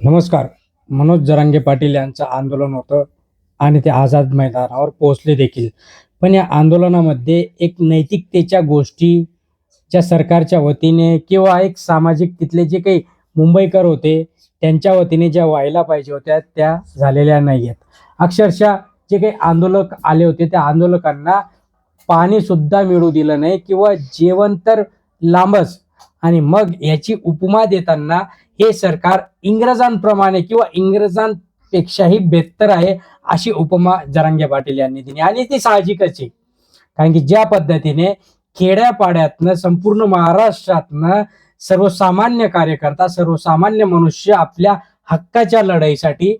नमस्कार. मनोज जरांगे पाटील यांचं आंदोलन होतं आणि ते आझाद मैदानावर पोहोचले देखील. पण या आंदोलनामध्ये एक नैतिकतेच्या गोष्टी ज्या सरकारच्या वतीने किंवा एक सामाजिक तिथले जे काही मुंबईकर होते त्यांच्या वतीने ज्या व्हायला पाहिजे होत्या त्या झालेल्या नाही आहेत अक्षरशः जे काही आंदोलक आले होते त्या आंदोलकांना पाणीसुद्धा मिळू दिलं नाही किंवा जेवण तर लांबच. आणि मग याची उपमा देताना हे सरकार इंग्रजांप्रमाणे किंवा इंग्रजांपेक्षाही बेहतर आहे अशी उपमा जरांगे पाटील यांनी दिली. आणि ती साहजिकच आहे. कारण की ज्या पद्धतीने खेड्यापाड्यातनं संपूर्ण महाराष्ट्रातनं सर्वसामान्य कार्यकर्ता सर्वसामान्य मनुष्य आपल्या हक्काच्या लढाईसाठी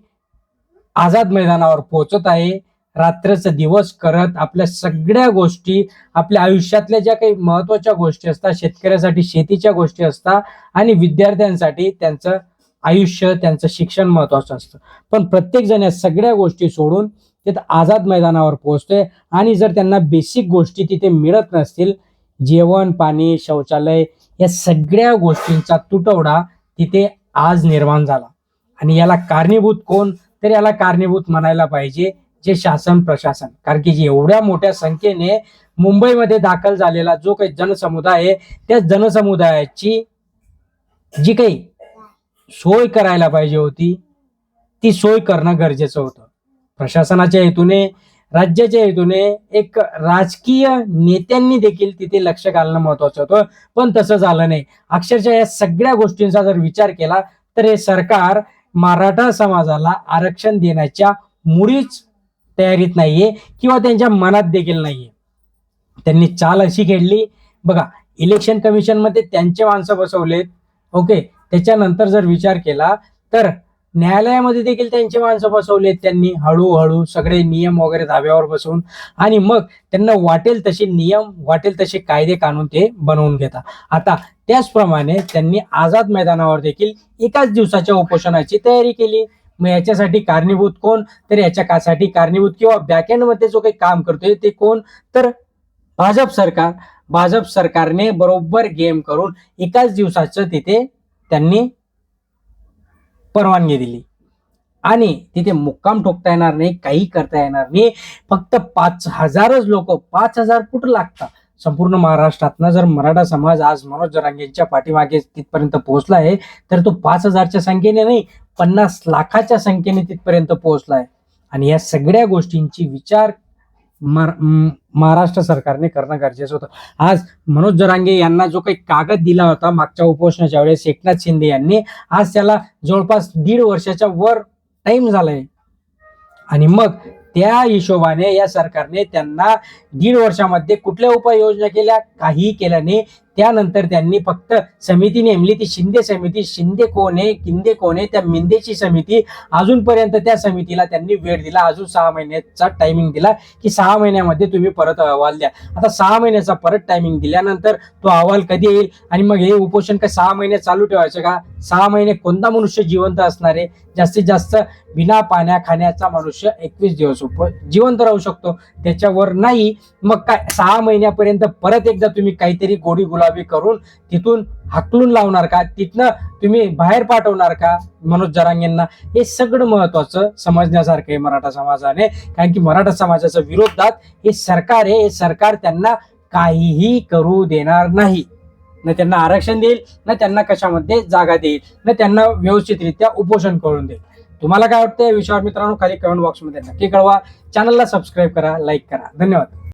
आझाद मैदानावर पोहोचत आहे. रात्रच दिवस करत आपल्या सगळ्या गोष्टी आपल्या आयुष्यातल्या ज्या काही महत्त्वाच्या गोष्टी असतात शेतकऱ्यासाठी शेतीच्या गोष्टी असतात आणि विद्यार्थ्यांसाठी त्यांचं आयुष्य त्यांचं शिक्षण महत्वाचं असतं. पण प्रत्येक जण या सगळ्या गोष्टी सोडून तिथं आझाद मैदानावर पोहोचतोय आणि जर त्यांना बेसिक गोष्टी तिथे मिळत नसतील जेवण पाणी शौचालय या सगळ्या गोष्टींचा तुटवडा तिथे आज निर्माण झाला. आणि याला कारणीभूत कोण? तर याला कारणीभूत म्हणायला पाहिजे जे शासन प्रशासन. कारण की जे एवढ्या मोठ्या संख्येने मुंबईमध्ये दाखल झालेला जो काही जनसमुदाय आहे त्या जनसमुदायाची जी काही सोय करायला पाहिजे होती ती सोय करणं गरजेचं होतं. प्रशासनाच्या हेतूने राज्याच्या हेतूने एक राजकीय नेत्यांनी देखील तिथे लक्ष घालणं महत्वाचं होतं. पण तसं झालं नाही. अक्षरशः या सगळ्या गोष्टींचा जर विचार केला तर हे सरकार मराठा समाजाला आरक्षण देण्याच्या मुळीच तयारीत नाहीये किंवा त्यांच्या मनात देखील नाहीये. त्यांनी चाल अशी खेळली. बघा इलेक्शन कमिशनमध्ये त्यांचे माणसं बसवलेत ओके त्याच्यानंतर जर विचार केला तर न्यायालयामध्ये देखील त्यांचे माणसं बसवलेत त्यांनी. हळूहळू सगळे नियम वगैरे धाब्यावर बसवून आणि मग त्यांना वाटेल तसे नियम वाटेल तसे कायदे कानून ते बनवून घेतात आता त्याचप्रमाणे त्यांनी आझाद मैदानावर देखील एकाच दिवसाच्या उपोषणाची तयारी केली. मग याच्यासाठी कारणीभूत कोण? तर याच्या कासाठी कारणीभूत किंवा बॅकएंडमध्ये जो काही काम करतोय ते कोण? तर भाजप सरकार. भाजप सरकारने बरोबर गेम करून एकाच दिवसाचं तिथे त्यांनी परवानगी दिली. आणि तिथे मुक्काम ठोकता येणार नाही काही करता येणार नाही. फक्त पाच हजारच लोक पाच हजार कुठं लागतात? संपूर्ण महाराष्ट्रातनं जर मराठा समाज आज मनोज जरांगेंच्या पाठीमागे तिथपर्यंत पोहोचला आहे तर तो पाच हजारच्या संख्येने नाही पन्नास लाखाच्या संख्येने तिथपर्यंत पोहोचला आहे. आणि या सगळ्या गोष्टींची विचार म- महाराष्ट्र सरकारने करणं गरजेचं होतं. आज मनोज जरांगे यांना जो काही कागद दिला होता मागच्या उपोषणाच्या वेळेस एकनाथ शिंदे यांनी आज त्याला जवळपास दीड वर्षाच्या वर टाइम झालाय. आणि मग त्या हिशोबाने या सरकारने त्यांना दीड वर्षामध्ये कुठल्या उपाययोजना केल्या? काही केल्या नाही. त्यानंतर त्यांनी फक्त समिती नेमली ती शिंदे समिती शिंदे कोण आहे किंदे कोण आहे त्या मिंदेची समिती. अजूनपर्यंत त्या समितीला त्यांनी वेळ दिला. अजून सहा महिन्याचा टायमिंग दिला की सहा महिन्यामध्ये तुम्ही परत अहवाल द्या. आता सहा महिन्याचा परत टायमिंग दिल्यानंतर तो अहवाल कधी येईल? आणि मग हे उपोषण काय सहा महिने चालू ठेवायचं का? सहा महिने कोणता मनुष्य जिवंत असणार आहे? जास्तीत जास्त बिना पाण्या खाण्याचा मनुष्य एकवीस दिवस उप जिवंत राहू शकतो. त्याच्यावर नाही. मग काय? सहा महिन्यापर्यंत परत एकदा तुम्ही काहीतरी गोडी गुलाबी करून तिथून हाकलून लावणार का? तिथनं तुम्ही बाहेर पाठवणार का? मनोज जरांगेंना हे सगळं महत्वाचं समजण्यासारखं आहे मराठा समाजाने. कारण की मराठा समाजाच्या विरोधात हे सरकार आहे. हे सरकार त्यांना काहीही करू देणार नाही. न त्यांना आरक्षण देईल न त्यांना कशामध्ये जागा देईल न त्यांना व्यवस्थितरित्या उपोषण करून देईल. तुम्हाला काय वाटतं या विषयावर मित्रांनो खाली कमेंट बॉक्समध्ये नक्की कळवा. चॅनलला सबस्क्राईब करा लाईक करा. धन्यवाद.